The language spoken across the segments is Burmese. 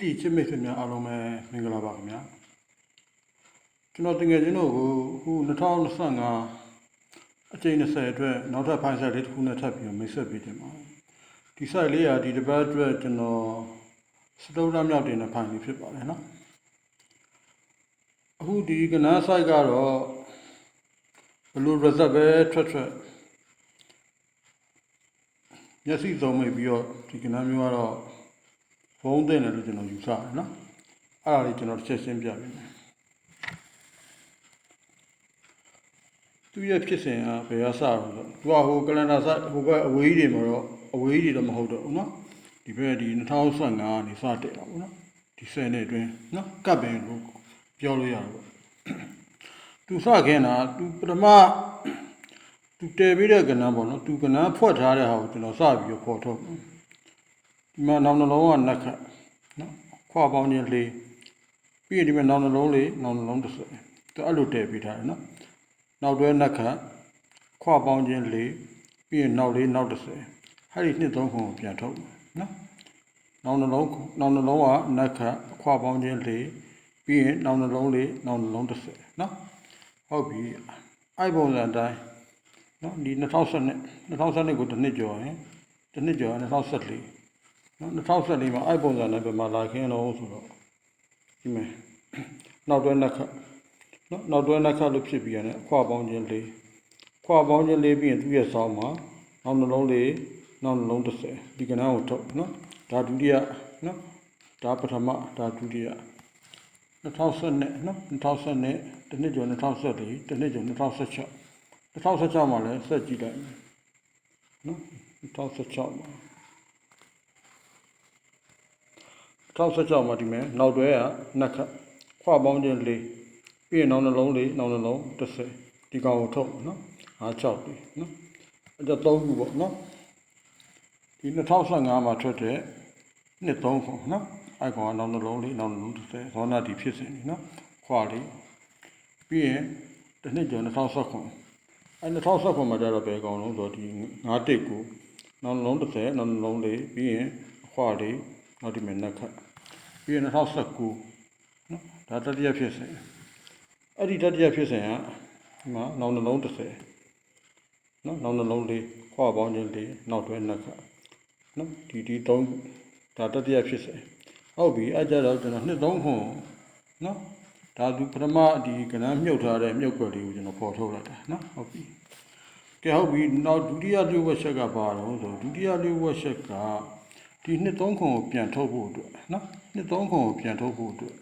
ဒီချစ်မိတ်ဆွေများအားလုံးပဲမင်္ဂလာပါခင်ဗျာကျွန်တော်တကယ်ချင်းတို့ကိုအခု2025အကြိမ်20အတွက်နောက်ထပ်ဖိုင်ဆက်လေးတစ်ခုနဲ့ထပ်ပြီးမိတ်ဆက်ပေးတင်ပါတယ်ဒီ site လေးကဒီတစ်ပတ်အတွက်ကျွန်တော်စတုဒ္ဓမြောက်တင်တဲ့ဖိုင်လေးဖြစ်ပါတယ်နော်အခုဒီကနန်း site ကတော့ဘယ်လို result ပဲထွက်ထွက်မျက်စိစုံမိတ်ပြီးတော့ဒီကနန်းမျိုးကတော့ ဖုံးတင်တယ်လို့ကျွန်တော်ယူဆတယ်နော်အဲ့ဒါလေးကျွန်တော်တစ်ချက်ရှင်းပြပေးမယ်သူရဲ့ဖြစ်စဉ်ကဘယ်ကစတော့ဆိုသူကဟိုကလန်ဒါစဟိုဘက်အဝေးကြီးတွေမှာတော့အဝေးကြီးတွေတော့မဟုတ်တော့ဘူးနော်ဒီဘက်ဒီ2015ကနေစတက်တာပေါ့နော်ဒီ10နှစ်အတွင်းနော်ကပ်ပင်လို့ပြောလို့ရတယ်ပေါ့သူစခင်တာသူပထမသူတည်ပြီးတဲ့ကဏ္ဍပေါ့နော်သူကဏ္ဍဖွက်ထားတဲ့ဟာကိုကျွန်တော်စပြီးတော့ပေါ်ထုတ်တယ် ဒီမှာနောက်နှလုံးကနက်ခတ်နော်ခွာပေါင်းခြင်းလေးပြီးရင်ဒီမှာနောက်နှလုံးလေးနောက်နှလုံးတစ်ဆွဲသူအဲ့လိုတည်ပေးထားတယ်နော်နောက်တွဲနက်ခတ်ခွာပေါင်းခြင်းလေးပြီးရင်နောက်လေးနောက်တစ်ဆွဲအဲ့ဒီနှစ်သုံးခုကိုပြန်ထုတ်နော်နောက်နှလုံးနောက်နှလုံးကနက်ခတ်ခွာပေါင်းခြင်းလေးပြီးရင်နောက်နှလုံးလေးနောက်နှလုံးတစ်ဆွဲနော်ဟုတ်ပြီအဲ့ပုံစံအတိုင်းနော်ဒီ2012 2012ကိုတစ်နှစ်ကျော်ရင်တစ်နှစ်ကျော်ရင်2014နော် 2014မှာအဲ့ပုံစံနဲ့ပြမလာခင်းတော့ဆိုတော့ဒီမဲ့နောက်တွဲနှစ်ခတ်နော်နောက်တွဲနှစ်ခတ်လို့ဖြစ်ပြီးရတယ်အခွာပေါင်းခြင်းလေးခွာပေါင်းခြင်းလေးပြီးရင်သူ့ရဲ့ဆောင်းမှာနောက်နှလုံးလေးနောက်နှလုံး30ဒီကဏ္ဍကိုထုတ်နော်ဒါဒုတိယနော်ဒါပထမဒါဒုတိယ2012နော်2012တနှစ်ကျော်2014တနှစ်ကျော်2016 2016မှာလည်းဆက်ကြည့်လိုက်မယ်နော်2016မှာ 2016မှာဒီမဲ့နောက်တွဲကနှစ်ခတ်ခွာပေါင်းခြင်း၄ပြီးရင်နောက်နှလုံးလေးနောက်နှလုံး30ဒီကောင်ကိုထုတ်နော်အား6ဒီနော်အဲ့တော့3ခုပေါ့နော်ဒီ2015မှာထွက်တဲ့နှစ်3ခုနော်အဲ့ကောင်ကနောက်နှလုံးလေးနောက်နှလုံး30သောနာဒီဖြစ်စဉ်ဒီနော်ခွာလေးပြီးရင်တစ်နှစ်ကျော်2019အဲ့2019မှာကျတော့ဘယ်ကောင်လုံးဆိုတော့ဒီ9တစ်ကိုနောက်နှလုံး30နောက်နှလုံးလေးပြီးရင်ခွာလေး နောက်ဒီမဲ့နှစ်ခတ်ပြီးရင်2019နော်ဒါတတိယဖြစ်စဉ်အဲ့ဒီတတိယဖြစ်စဉ်ကဒီမှာနောက်နှလုံး30နော်နောက်နှလုံးလေးခွာပေါင်းခြင်းလေးနောက်တွဲနှစ်ခါနော်ဒီဒီသုံးဒါတတိယဖြစ်စဉ်ဟုတ်ပြီအဲ့ကြတော့ကျွန်တော်နှစ်သုံးခုနော်ဒါသူပထမဒီကဏ္ဍမြုပ်ထားတဲ့မြုပ်ွက်လေးကိုကျွန်တော်ပေါ်ထုတ်လိုက်တာနော်ဟုတ်ပြီကဲဟုတ်ပြီနောက်ဒုတိယလျှို့ဝှက်ချက်ကဘာတော့ဆိုဒုတိယလျှို့ဝှက်ချက်က ဒီနှစ်သုံးခုကိုပြန်ထုတ်ဖို့အတွက်နော်နှစ်သုံးခုကိုပြန်ထုတ်ဖို့အတွက်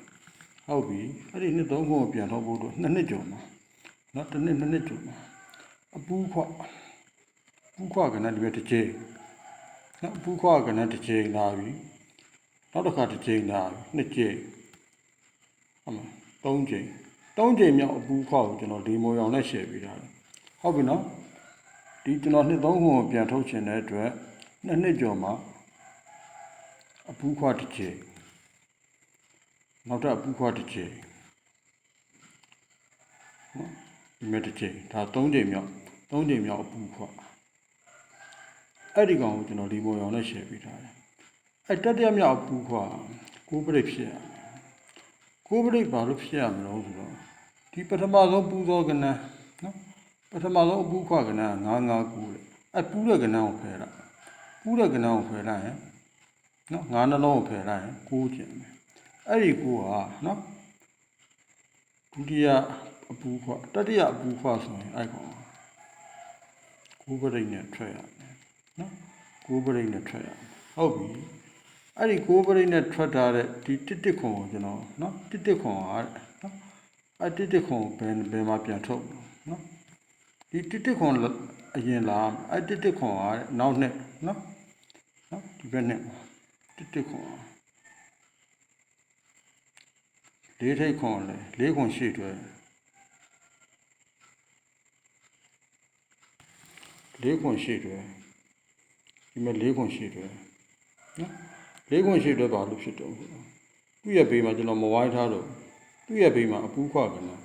ဟုတ်ပြီအဲ့ဒီနှစ်သုံးခုကိုပြန်ထုတ်ဖို့အတွက်နှစ်နှစ်ကျော်မှာနော်တစ်နှစ်နှစ်နှစ်ကျော်မှာအပူခွပူခွကလည်းဒီဘက်တစ်ချိန်နော်အပူခွကလည်းတစ်ချိန်လာပြီနောက်တစ်ခါတစ်ချိန်လာပြီနှစ်ချိန်ဟုတ်မလားသုံးချိန်သုံးချိန်မြောက်အပူခွကိုကျွန်တော်ဒီမိုရောင်နဲ့ရှယ်ပေးထားတယ်ဟုတ်ပြီနော်ဒီကျွန်တော်နှစ်သုံးခုကိုပြန်ထုတ်ချင်တဲ့အတွက်နှစ်နှစ်ကျော်မှာ အပူခွားတစ်ချက်နောက်တော့အပူခွားတစ်ချက်နော်ဒီမဲ့တစ်ချက်ဒါ၃ချိန်မြောက်၃ချိန်မြောက်အပူခွားအဲ့ဒီကောင်ကိုကျွန်တော်ဒီပေါ်ရောင်နဲ့ရှယ်ပေးထားတယ်အဲ့တတိယမြောက်အပူခွားကိုးပရိတ်ဖြစ်ရမယ်ကိုးပရိတ်ဘာလို့ဖြစ်ရမလို့ဆိုတော့ဒီပထမဆုံးပူသောကဏ္ဍနော်ပထမဆုံးအပူခွားကဏ္ဍက959လေအဲ့ပူတဲ့ကဏ္ဍကိုဖယ်လိုက်ပူတဲ့ကဏ္ဍကိုဖယ်လိုက်ရင် နော်ငါးနှလုံးကိုဖယ်လိုက်ရင်ကိုးကျင်တယ်အဲ့ဒီကိုးဟာနော်ဒုတိယအပူခွတတိယအပူခွဆိုရင်အဲ့ကောင်ကိုးပရိတ်နဲ့ထွက်ရတယ်နော်ကိုးပရိတ်နဲ့ထွက်ရဟုတ်ပြီအဲ့ဒီကိုးပရိတ်နဲ့ထွက်ထားတဲ့ဒီတစ်တစ်ခွန်ကိုကျွန်တော်နော်တစ်တစ်ခွန်ဟာနော်အဲ့တစ်တစ်ခွန်ဘယ်ဘယ်မှာပြန်ထုတ်နော်ဒီတစ်တစ်ခွန်အရင်လာအဲ့တစ်တစ်ခွန်ဟာနောက်နှစ်နော်နော်ဒီဘက်နဲ့တစ် တစ်ခွန်လေးထိတ်ခွန်လေလေးခွန်ရှိတွေလေးခွန်ရှိတွေဒီမဲ့လေးခွန်ရှိတွေနော်လေးခွန်ရှိတွေဘာလို့ဖြစ်တော့သူ့ရဲ့ဘေးမှာကျွန်တော်မဝိုင်းထားတော့သူ့ရဲ့ဘေးမှာအပူးခွကနာ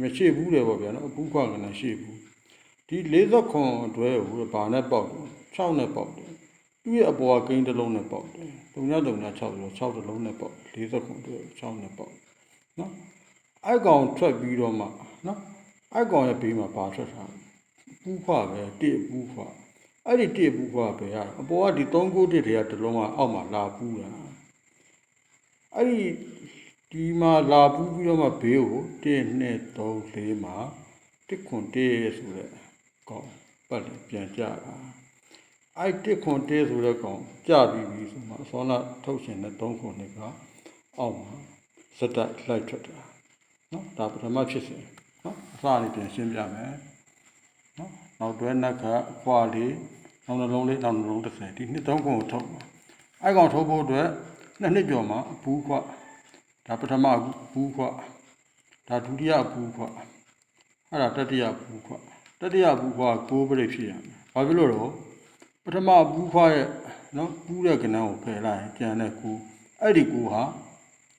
မရှိဘူးလေပေါ့ဗျာနော်အပူးခွကနာရှိဘူးဒီ40ခွန်အတွဲကိုဘာနဲ့ပေါက်တယ်6နဲ့ပေါက်တယ် သူ့ရဲ့အပေါ်ကကိန်းတစ်လုံးနဲ့ပေါက်တယ်3936ဆိုတော့6တစ်လုံးနဲ့ပေါက်40ခုအတွက်6နဲ့ပေါက်နော်အိုက်ကောင်ထွက်ပြီးတော့မှနော်အိုက်ကောင်ရဲ့ဘေးမှာဘာထွက်တာပူးခွပဲတိပူးခွအဲ့ဒီတိပူးခွပဲရအပေါ်ကဒီ3ခုတစ်တွေကတစ်လုံးကအောက်မှာလာပူးတာအဲ့ဒီဒီမှာလာပူးပြီးတော့မှဘေးကို1 2 3 4မှာတစ်ခွန်တေးဆိုတဲ့ကောင်ပတ်လေပြန်ကြတာ အဲ့တစ်ခွန်တေးဆိုတဲ့ကောင်ကြပြီးပြီဆိုမှအစောနာထုတ်ရှင်တဲ့3ခွန်တွေကအောက်မှာစက်တက်လိုက်ထွက်တာနော်ဒါပထမဖြစ်စဉ်နော်အစလေးပြန်ရှင်းပြမယ်နော်နောက်တွဲနက်ခအခွာလေးနောက်နှလုံးလေးနောက်နှလုံး30ဒီနှစ်3ခွန်ကိုထုတ်မှာအဲ့ကောင်ထုတ်ဖို့အတွက်နှစ်နှစ်ကျော်မှာအပူးခွဒါပထမဘူးခွဒါဒုတိယဘူးခွအဲ့ဒါတတိယဘူးခွတတိယဘူးခွကိုးပြိတ်ဖြစ်ရမယ်။ဘာဖြစ်လို့တော့ ပထမဘူးခွရဲ့နော်ဘူးတဲ့ကဏ္ဍကိုဖယ်လိုက်ရင်ကျန်တဲ့ကိုအဲ့ဒီကိုဟာ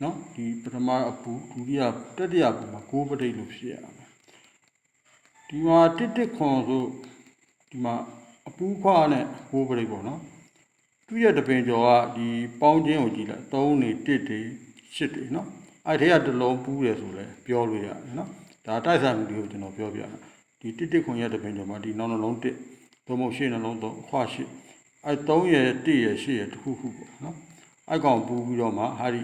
နော်ဒီပထမအပူဒုတိယတတိယဘူးမှာကိုးပြိတ်လို့ဖြစ်ရမယ်။ဒီမှာတစ်တစ်ခွန်ဆိုဒီမှာအပူခွနဲ့ကိုးပြိတ်ပေါ့နော်။သူ့ရဲ့တပင်ကျော်ကဒီပေါင်းချင်းကိုကြည့်လိုက်3နေ1တွေ8တွေနော်အဲ့ထဲကတစ်လုံးပူးတယ်ဆိုလဲပြောလို့ရတယ်နော်ဒါတိုက်ဆိုင်မှုတွေကိုကျွန်တော်ပြောပြတာဒီတစ်တစ်ခွန်ရဲ့တပင်ကျော်မှာဒီနောက်နှလုံး တစ်သုံးဖို့ရှေ့နှလုံးသုံးအခွရှေ့အဲ့3ရဲ့1ရဲ့8ရဲ့တစ်ခုခုပေါ့နော်အဲ့ကောင်ပူးပြီးတော့မှဟာဒီ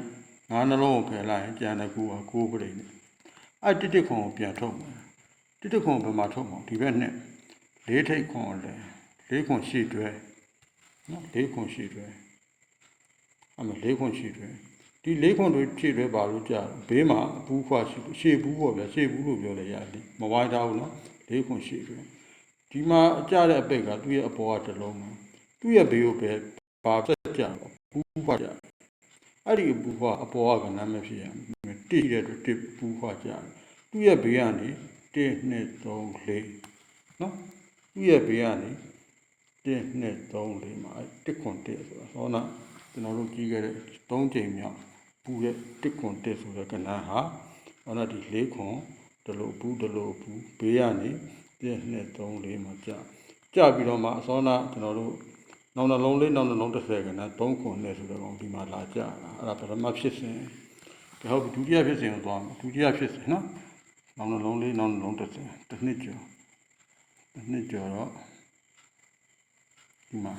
ငါးနှလုံးကိုဖယ်လိုက်ရင်ကျန်တဲ့ကူကကိုးပရိနေအဲ့တစ်တစ်ခွန်ကိုပြန်ထုတ်မယ်တစ်တစ်ခွန်ဘယ်မှာထုတ်မှာဒီဘက်နဲ့လေးထိတ်ခွန်ကိုလဲလေးခွန်ရှေ့တွဲနော်လေးခွန်ရှေ့တွဲအမလေးခွန်ရှေ့တွဲဒီလေးခွန်တွေဖြည့်တွဲပါလို့ကြာဘေးမှာအပူးခွာရှိလို့ရှေ့ဘူးပေါ့ဗျာရှေ့ဘူးလို့ပြောလိုက်ရတယ်မဝိုင်းထားဘူးနော်လေးခွန်ရှေ့တွဲ ဒီမှာအကြတဲ့အပိတ်ကသူ့ရဲ့အပေါ်ကတစ်လုံးမှာသူ့ရဲ့ဘေးကိုပဲပါဆက်ကြဘူးခွာကြအဲ့ဒီအပူးခွာအပေါ်ကကနမ်းမဖြစ်ရမယ်တိတဲ့အတွက်တစ်ပူးခွာကြသူ့ရဲ့ဘေးကနေ1 2 3 4နော်သူ့ရဲ့ဘေးကနေ1 2 3 4မှာတစ်ခွန်တစ်ဆိုတာဟောနာကျွန်တော်တို့ကြည့်ခဲ့တဲ့3ချိန်မြောက်ပူရဲ့တစ်ခွန်တစ်ဆိုတဲ့ကဏ္ဍဟာဟောတော့ဒီ၄ခွန်ဒလို့ဘူးဒလို့ဘူးဘေးကနေ ပြည့်နှစ်3 4မှာကြာကြာပြီးတော့မှအစောနာကျွန်တော်တို့နောက်နှလုံးလေးနောက်နှလုံး30ကဏ္ဍ3ခွန်နဲ့ဆိုတော့ဒီမှာလာကြာတာအဲ့ဒါပထမဖြစ်စဉ်ဒါဟုတ်ပြီဒုတိယဖြစ်စဉ်ကိုသွားမယ်ဒုတိယဖြစ်စဉ်နော်နောက်နှလုံးလေးနောက်နှလုံး30တစ်နှစ်ကျော်တစ်နှစ်ကျော်တော့ဒီမှာ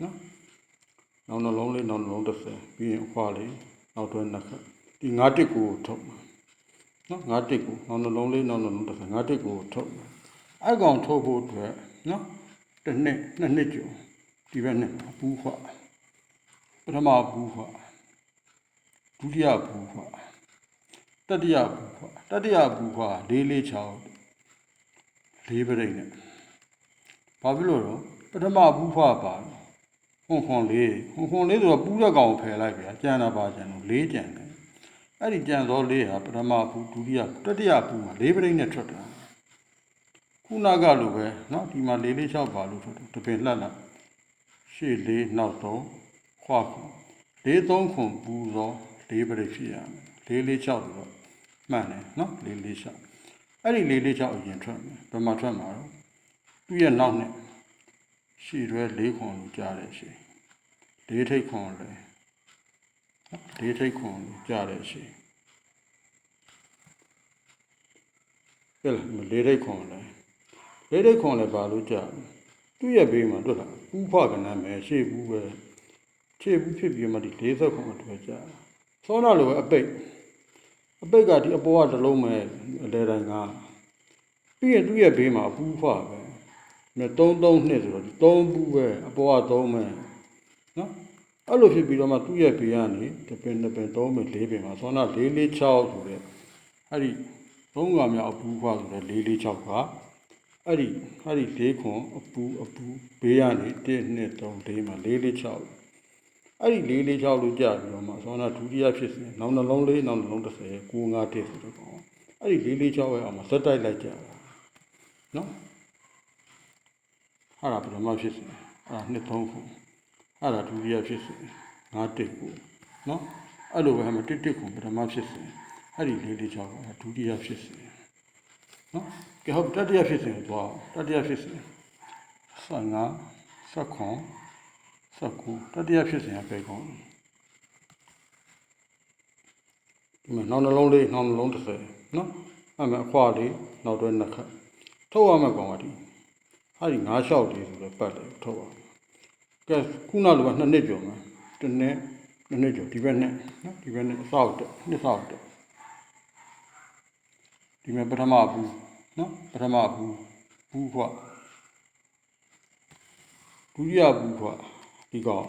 နော်နောက်နှလုံးလေးနောက်နှလုံး30ပြီးရင်အခွာလေးနောက်တွဲနှစ်ခက်ဒီ၅တစ်ကိုထုတ်မှာနော်၅တစ်ကိုနောက်နှလုံးလေးနောက်နှလုံး30၅တစ်ကိုထုတ်မှာ အဲ့ကောင်ထုတ်ဖို့အတွက်နော်တစ်နှစ်နှစ်နှစ်ကျော်ဒီဘက်နဲ့ဘူးခွပထမဘူးခွဒုတိယဘူးခွတတိယဘူးခွတတိယဘူးခွလေးလေးချောင်းလေးပြိတ်နဲ့ဘာဖြစ်လို့တော့ပထမဘူးခွပါတော့ခွန်ခွန်လေးခွန်ခွန်လေးဆိုတော့ပူးတဲ့ကောင်ကိုဖယ်လိုက်ဗျာကြံတာပါကြံလို့လေးကြံတယ်အဲ့ဒီကြံသောလေးဟာပထမဘူးဒုတိယတတိယဘူးမှာလေးပရိတ်နဲ့ထွက်တာ ခုနကလိုပဲเนาะဒီမှာလေးလေး၆ပါလို့ထွက်တယ်တပင်လှက်လာရှေ့လေးနောက်တော့ခွာခွန်လေးသုံးခွန်ပူသောလေးပရိတ်ဖြစ်ရမယ်လေးလေး၆ဆိုတော့မှန်တယ်เนาะလေးလေး၆အဲ့ဒီလေးလေး၆အရင်ထွက်မယ်ဘယ်မှာထွက်မှာတော့သူ့ရဲ့နောက်နဲ့ ရှည်ရွဲလေးခွန်လို့ကြားတယ်ရှည်လေးထိတ်ခွန်လည်းလေးထိတ်ခွန်လို့ကြားတယ်ရှည်ကဲလားလေးထိတ်ခွန်လည်း ်း လေးထိတ်ခွန်လည်းဘာလို့ကြားလဲသူ့ရဲ့ဘေးမှာတွေ့တာဥဖကနမ်းမယ်ရှေ့ဘူးပဲရှေ့ဘူးဖြစ်ပြီးမှဒီ40ခွန်အတွက်ကြားစောနာလိုပဲအပိတ်အပိတ်ကဒီအပေါ်ကတစ်လုံးပဲအလဲတိုင်းကပြီးရင်သူ့ရဲ့ဘေးမှာအပူဖွာပဲနဲ့3 3နှစ်ဆိုတော့3ဘူးပဲအပေါ်က3ပဲနော်အဲ့လိုဖြစ်ပြီးတော့မှသူ့ရဲ့ဘေးကနေတပင်တပင်3ပင်4ပင်မှာသောနာ4 4 6ဆိုတဲ့အဲ့ဒီသုံးကမြောက်အပူခွာဆိုတဲ့4 4 6က အဲ့ဒီအဲ့ဒီ၄ခွန်အပူအပူဘေးကနေ1 2 3 4မှာ4 4 6အဲ့ဒီ4 4 6လို့ကြာပြီးတော့မှသောနာဒုတိယဖြစ်စဉ်နောက်နှလုံးလေးနောက်နှလုံး30 9 5တက်ဆိုတော့အဲ့ဒီ4 4 6ရဲ့အောက်မှာဇက်တိုက်လိုက်ကြတာနော်အဲ့ဒါပထမဖြစ်စဉ်အဲ့ဒါနှစ်သုံးခုအဲ့ဒါဒုတိယဖြစ်စဉ်ငါးတစ်ခုနော်အဲ့လိုပဲဟမှာတစ်တစ်ခုပထမဖြစ်စဉ်အဲ့ဒီလေးလေးချောင်းအဲ့ဒုတိယဖြစ်စဉ်နော် ကဲဟုတ်တတိယဖြစ်စဉ်ကိုသွားတတိယဖြစ်စဉ်15 16 19တတိယဖြစ်စဉ်ကပဲကောင်းဒီမှာနောက်နှလုံးလေးနောက်နှလုံး30နော်အဲ့မှာအခွာလေးနောက်တွဲနှစ်ခတ်ထုတ်ရမှာကောင်ပါဒီဟာဒီ9လျှောက်လေးဆိုတော့ပတ်တယ်ထုတ်ရမှာကဲခုနလိုကနှစ်နှစ်ကျော်မှာတစ်နှစ်နှစ်နှစ်ကျော်ဒီဘက်နဲ့နော်ဒီဘက်နဲ့အဆောက်တက်နှစ်ဆောက်တက်ဒီမှာပထမဘူး နော်ပထမဘူးဘူးခွဒုတိယဘူးခွဒီကောင်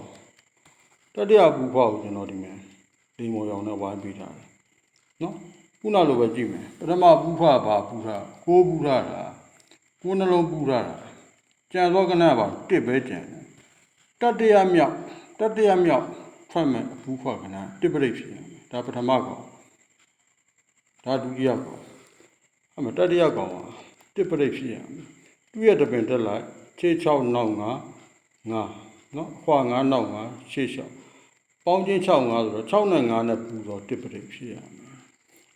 တတိယဘူးခွကိုကျွန်တော်ဒီမှာဒီမော်ရောင်နဲ့ဝိုင်းပေးထားတယ်နော်ခုနလိုပဲကြည့်မယ်ပထမဘူးခွပါဘူးထားကိုးဘူးထားတာကိုးနှလုံးဘူးထားတာကြံသောကနပါတစ်ပဲကြံတယ်တတိယမြောက်တတိယမြောက်ထွက်မယ်ဘူးခွကနတစ်ပရိတ်ဖြစ်တယ်ဒါပထမကောင်ဒါဒုတိယကောင် အမတတိယကောင်ကတစ်ပရိတ်ဖြစ်ရမယ်သူ့ရဲ့တပင်တက်လိုက်ခြေ6နောက်9 9နော်အခွာ9နောက်9ရှေ့လျှောက်ပေါင်းချင်း6 5ဆိုတော့6နဲ့9နဲ့ပူတော့တစ်ပရိတ်ဖြစ်ရမယ်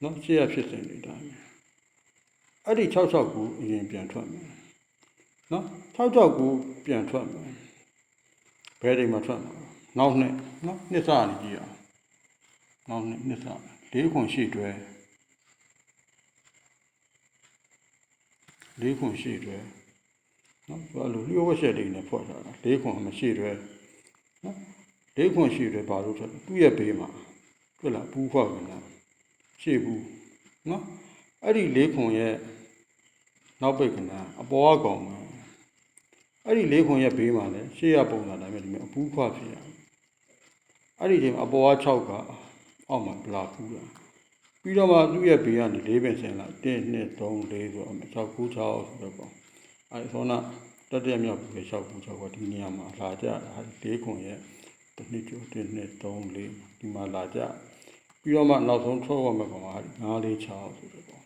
နော်ရှေ့ရဖြစ်စဉ်နေတာမယ်အဲ့ဒီ66ကိုအရင်ပြန်ထွက်မယ်နော်66ကိုပြန်ထွက်မယ်ဘယ်ချိန်မှထွက်မှာနောက်နှစ်နော်နှစ်စနေကြည့်အောင်နောက်နှစ်နှစ်စလေးခွန်ရှိတွဲ လေးခွန်ရှိတွဲနော်သူအဲ့လိုလျှို့ဝှက်ချက်တွေနဲ့ဖွက်ထားတာလေးခွန်မရှိတွေနော်လေးခွန်ရှိတွေဘာလို့ထွက်လဲသူ့ရဲ့ဘေးမှာတွေ့လားဘူးဖွက်ဝင်လားရှေ့ဘူးနော်အဲ့ဒီလေးခွန်ရဲ့နောက်ပိတ်ကနာအပေါ်ကကောင်မှာအဲ့ဒီလေးခွန်ရဲ့ဘေးမှာလည်းရှေ့ရပုံစံတိုင်းပဲဒီမှာအပူးဖွက်ဖြစ်ရအဲ့ဒီချိန်မှာအပေါ်က6ကအောက်မှာဗလာပူးတာ ပြီးတော့မှသူ့ရဲ့ဘေးကနေ၄ပင်ဆင်လာ1 2 3 4ဆိုတော့6 9 6ဆိုတော့ပေါ့အဲဆိုတော့တတိယမြောက်ပြီးလျှောက်ဘူးကြောက်ကဒီနေရာမှာလာကြတာ၄ခွန်ရဲ့တစ်နှစ်ကျော်တစ်နှစ်3 4ဒီမှာလာကြပြီးတော့မှနောက်ဆုံးထုတ်ရမယ့်ကောင်က9 4 6ဆိုတော့ပေါ့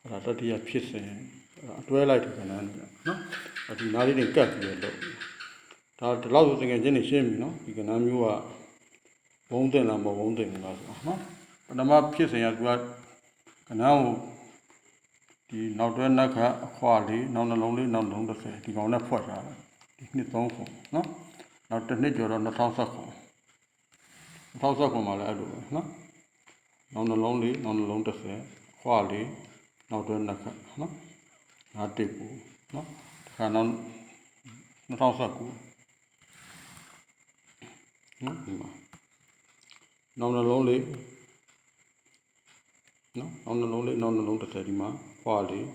အဲ့ဒါတတိယဖြစ်စဉ်အတွဲလိုက်တဲ့ကဏ္ဍနဲ့နော်ဒီနားလေးတွေကတ်ပြီးတော့ဒါဒီလောက်ဆိုငယ်ချင်းနေရှင်းပြီနော်ဒီကဏ္ဍမျိုးကဘုံတင်လားမဘုံတင်ဘူးလားဆိုတော့နော် ပထမဖြစ်စဉ်ကသူကကဏ္ဍကိုဒီနောက်တွဲနက်ခတ်အခွာလေးနောက်နှလုံးလေးနောက်နှလုံး30ဒီကောင်နဲ့ဖွက်ထားတာဒီနှစ်3ခုနော်နောက်တစ်နှစ်ကျော်တော့2010ခု2010ခုမှာလည်းအဲ့လိုပဲနော်နောက်နှလုံးလေးနောက်နှလုံး30အခွာလေးနောက်တွဲနက်ခတ်နော်ငါတစ်ခုနော်ဒီခါနောက်2019နော်ဒီမှာနောက်နှလုံးလေး နော်နောက်နှလုံးလေးနောက်နှလုံးတစ်ထည်ဒီမှာဖွာလေး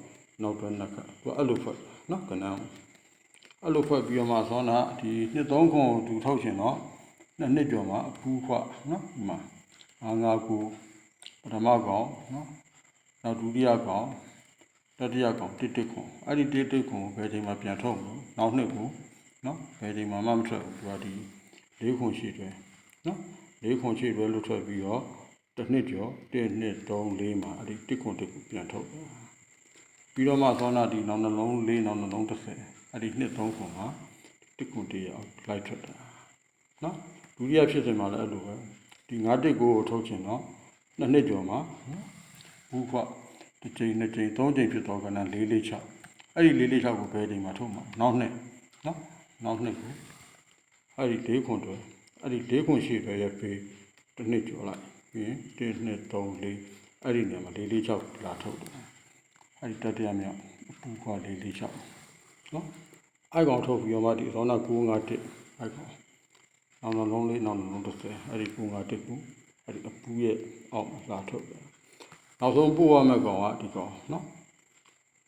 နောက်တွဲနှစ်ခတ်သူအဲ့လိုဖွက်နော်ကနန်းအဲ့လိုဖွက်ပြီးတော့မှသောနာဒီနှစ်သုံးခုကိုသူထုတ်ရှင်တော့နှစ်နှစ်ကျော်မှာအဖူးဖွက်နော်ဒီမှာအာငါကူပထမကောင်နော်နောက်ဒုတိယကောင်တတိယကောင်တစ်တစ်ခုအဲ့ဒီတစ်တစ်ခုဘယ်ချိန်မှပြန်ထုတ်လို့နောက်နှစ်ခုနော်ဘယ်ချိန်မှမမထွက်ဘူးသူကဒီလေးခုရှိတယ်နော်လေးခုရှိတယ်လို့ထွက်ပြီးတော့ တစ်နှစ်ကျော်တစ်နှစ်3 4မှာအဲ့ဒီတစ်ခွန်တစ်ခုပြန်ထုတ်တယ်ပြီးတော့မှသောနာဒီနောက်နှလုံး၄နောက်နှလုံး30အဲ့ဒီနှစ်3ခွန်မှာတစ်ခွန်တစ်ရအောင်လိုက်ထွက်တာနော်ဒုတိယဖြစ်စဉ်မှာလည်းအဲ့လိုပဲဒီ၅တစ်ကိုထုတ်ချင်တော့နှစ်နှစ်ကျော်မှာဘူးခွတစ်ချိန်နှစ်ချိန်သုံးချိန်ဖြစ်တော့ကန၄၄6အဲ့ဒီ၄၄6ကိုဘယ်ချိန်မှာထုတ်မှာနောက်နှစ်နော်နောက်နှစ်ကိုအဲ့ဒီ၄ခွန်တွေအဲ့ဒီ၄ခွန်ရှိတွေရဲ့ပေးတစ်နှစ်ကျော်လိုက် ပြီးရင်1 2 3 4အဲ့ဒီနေရာမှာ4 4 6လာထုတ်တယ်အဲ့ဒီတတိယမြောက်အပူခွာ4 4 6နော်အဲ့ကောင်ထုတ်ပြီးတော့မှဒီသောနာ9 5 1အဲ့ကောင်နောက်နှလုံးလေးနောက်နှလုံး30အဲ့ဒီ9 5 1ကိုအဲ့ဒီအပူရဲ့အောက်မှာလာထုတ်တယ်နောက်ဆုံးပို့ရမယ့်ကောင်ကဒီကောင်နော်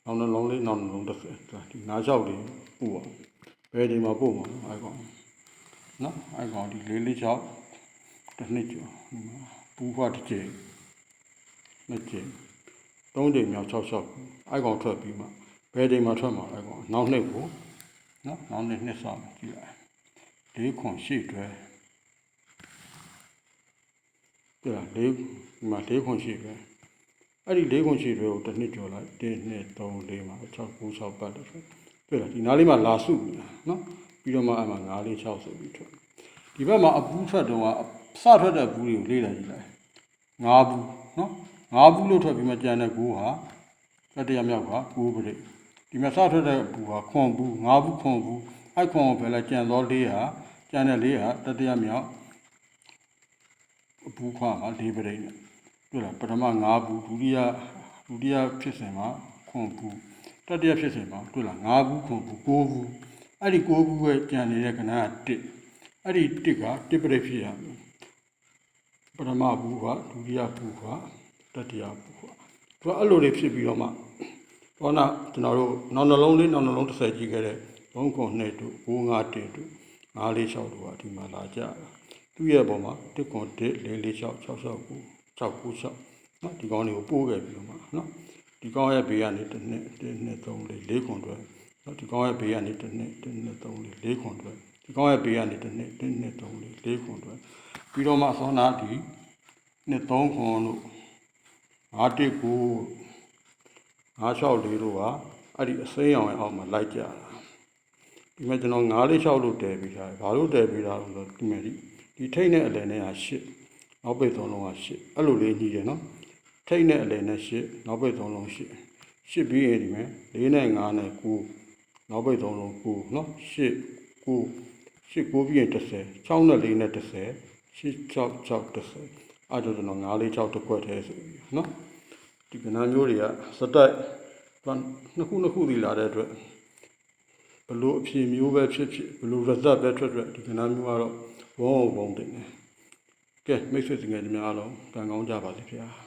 နောက်နှလုံးလေးနောက်နှလုံး30ဒီနားလျှောက်လေးပို့ရဘယ်ဒီမှာပို့မှာအဲ့ကောင်နော်အဲ့ကောင်ဒီ4 4 6တစ်နှစ်ကျော်ဒီမှာ ပူဖွားတစ်ချိန်နှစ်ချိန်သုံးချိန်မြောက်6 6အိုက်ကောင်ထွက်ပြီးမှဘယ်ချိန်မှထွက်မှာအိုက်ကောင်နောက်နှစ်ကိုနော်နောက်နှစ်နှစ်ဆောင်ကြည့်လိုက်လေးခွန်ရှိတွဲပြလားလေးဒီမှာလေးခွန်ရှိတွဲအဲ့ဒီလေးခွန်ရှိတွဲကိုတစ်နှစ်ကျော်လိုက်1 2 3 4မှာ6 9 6ပတ်တယ်ပြလားဒီနားလေးမှာလာစုနေတာနော်ပြီးတော့မှအဲ့မှာ9လေး6ဆိုပြီးထွက်ဒီဘက်မှာအပူးထွက်တော့က စထွက်တဲ့ဘူးတွေကိုလေးလာကြည့်လိုက်ငါးဘူးနော်ငါးဘူးလို့ထွက်ပြီးမှကြံတဲ့ဘူးဟာတတိယမြောက်ကဘူးပရိဒီမှာစထွက်တဲ့ဘူးဟာခွန်ဘူးငါးဘူးခွန်ဘူးအဲ့ခွန်ကိုပဲလဲကြံသောလေးဟာကျန်တဲ့လေးကတတိယမြောက်အပူခွာမှာ၄ပရိတ်နဲ့တွေ့လားပထမ၅ဘူးဒုတိယဒုတိယဖြစ်စဉ်မှာခွန်ဘူးတတိယဖြစ်စဉ်မှာတွေ့လား၅ဘူးခွန်ဘူး၉ဘူးအဲ့ဒီ၉ဘူးရဲ့ကျန်နေတဲ့ကဏ္ဍက1အဲ့ဒီ1က1ပရိတ်ဖြစ်ရမယ် ပထမဘူးကဒုတိယဘူးကတတိယဘူးကသူကအဲ့လိုတွေဖြစ်ပြီးတော့မှဘောနာကျွန်တော်တို့နောက်နှလုံးလေးနောက်နှလုံးတစ်ဆက်ကြည့်ခဲ့တဲ့ဘုံကုံနှစ်တို့ဘိုးငါတစ်တို့ငါးလေး၆တို့ကဒီမှာလာကြတာသူ့ရဲ့ပုံမှာတစ်ကွန်တစ်လေးလေး၆၆၆ကူ6ကူ6နော်ဒီကောင်းလေးကိုပိုးခဲ့ပြီးတော့မှနော်ဒီကောင်းရဲ့ဘေးကနေတစ်နှစ်တစ်နှစ်သုံးလေးလေးခွန်တွဲနော်ဒီကောင်းရဲ့ဘေးကနေတစ်နှစ်တစ်နှစ်သုံးလေးလေးခွန်တွဲ ဒီကောင်းရဲ့ဘေးကနေတစ်နှစ်တစ်နှစ်သုံးလေးလေးခွန်တွဲပြီးတော့မှဆောနာဒီနှစ်သုံးခွန်တို့ငါးတစ်ကိုငါးလျှောက်လေးတို့ကအဲ့ဒီအစိမ်းအောင်ရဲ့အောက်မှာလိုက်ကြတာဒီမှာကျွန်တော်ငါးလေးလျှောက်လို့တည်ပြီးသားဘာလို့တည်ပြီးသားလဲဆိုတော့ဒီမှာဒီဒီထိတ်နဲ့အလယ်နဲ့ကရှစ်နောက်ပိတ်သုံးလုံးကရှစ်အဲ့လိုလေးညီတယ်နော်ထိတ်နဲ့အလယ်နဲ့ရှစ်နောက်ပိတ်သုံးလုံးရှစ်ရှစ်ပြီးရင်ဒီမှာလေးနဲ့ငါးနဲ့ကိုနောက်ပိတ်သုံးလုံးကိုနော်ရှစ်ကို ရှစ်ကိုပြီးရင်30 6နဲ့4နဲ့30ရှစ်6 6 30အဲ့ဒါကျွန်တော်9လေး6တစ်ခွက်တည်းဆိုပြီးနော်ဒီကဏ္ဍမျိုးတွေကစတိုက်သူနှစ်ခုနှစ်ခုဒီလာတဲ့အတွက်ဘလို့အဖြေမျိုးပဲဖြစ်ဖြစ်ဘလို့ result ပဲထွက်ထွက်ဒီကဏ္ဍမျိုးကတော့ဘုံဘုံတင်တယ်ကဲမိတ်ဆွေစငယ်တွေများအားလုံးကံကောင်းကြပါစေခင်ဗျာ